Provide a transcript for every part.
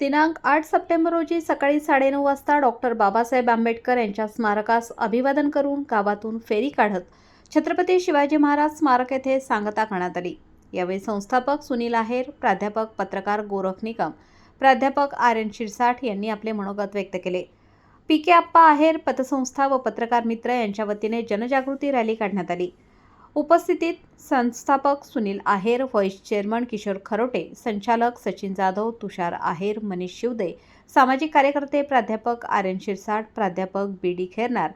दिनांक आठ सप्टेंबर रोजी सकाळी साडेनऊ वाजता डॉक्टर बाबासाहेब आंबेडकर यांच्या स्मारकास अभिवादन करून गावातून फेरी काढत छत्रपती शिवाजी महाराज स्मारक येथे सांगता करण्यात आली. यावेळी संस्थापक सुनील आहेर प्राध्यापक पत्रकार गोरख निकम प्राध्यापक आर एन शिरसाठ यांनी आपले मनोगत व्यक्त केले. पी के आप्पा आहेर पतसंस्था व पत्रकार मित्र यांच्या वतीने जनजागृती रॅली काढण्यात आली. उपस्थितीत संस्थापक सुनील आहेर व्हाईस चेअरमन किशोर खरोटे संचालक सचिन जाधव तुषार आहेर मनीष शिवदे सामाजिक कार्यकर्ते प्राध्यापक आर एन शिरसाट प्राध्यापक बी डी खेरनार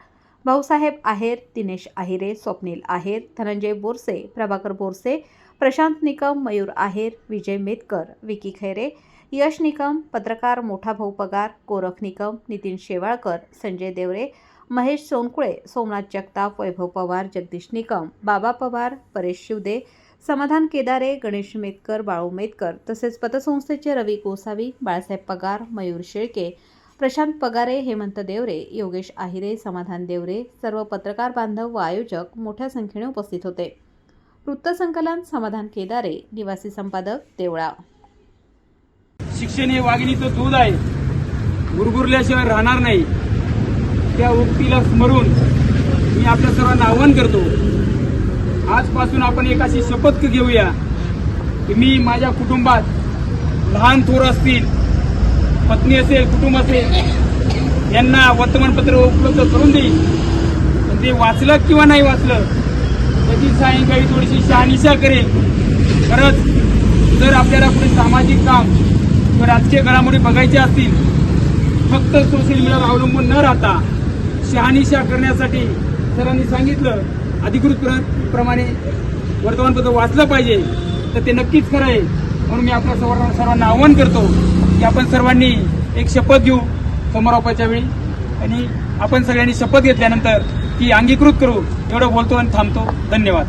भाऊसाहेब आहेर दिनेश आहिरे स्वप्नील आहेर धनंजय बोरसे प्रभाकर बोरसे प्रशांत निकम मयूर आहेर विजय मेतकर विकी खैरे यश निकम पत्रकार मोठा भाऊ पगार गोरख निकम नितीन शेवाळकर संजय देवरे महेश सोनकुळे सोमनाथ जगताप वैभव पवार जगदीश निकम बाबा पवार परेश शिवदे समाधान केदारे गणेश मेतकर बाळू मेतकर तसेच पतसंस्थेचे रवी गोसावी बाळासाहेब पगार मयूर शेळके प्रशांत पगारे हेमंत देवरे योगेश आहिरे समाधान देवरे सर्व पत्रकार बांधव व आयोजक मोठ्या संख्येने उपस्थित होते. वृत्तसंकलन समाधान केदारे निवासी संपादक देवळा. शिक्षण हे वाघिणीचं दूध आहे. गुरगुरल्याशिवाय राहणार नाही. त्या उक्तीला स्मरून मी आपल्या सर्वांना आवाहन करतो. आजपासून आपण एक अशी शपथ घेऊया की मी माझ्या कुटुंबात लहान थोर असतील पत्नी असेल कुटुंब असेल यांना वर्तमानपत्र उपलब्ध करून देईल पण ते वाचलं किंवा नाही वाचलं त्याची सायंकाळी थोडीशी शहानिशा करेल खरंच जर आपल्याला कुठे सामाजिक काम किंवा राजकीय घडामोडी बघायचे असतील फक्त सोशल मीडियावर अवलंबून न राहता शहानिशा करण्यासाठी सरांनी सांगितलं अधिकृत प्र- प्रमाणे वर्तमानपत्र वाचलं पाहिजे तर ते नक्कीच खरं आहे. म्हणून मी आपल्या सर्वांना सर्वांना आवाहन करतो की आपण सर्वांनी एक शपथ घेऊ समारोपाच्या वेळी. आणि आपण सगळ्यांनी शपथ घेतल्यानंतर ती अंगीकृत करू. एवढं बोलतो आणि थांबतो. धन्यवाद.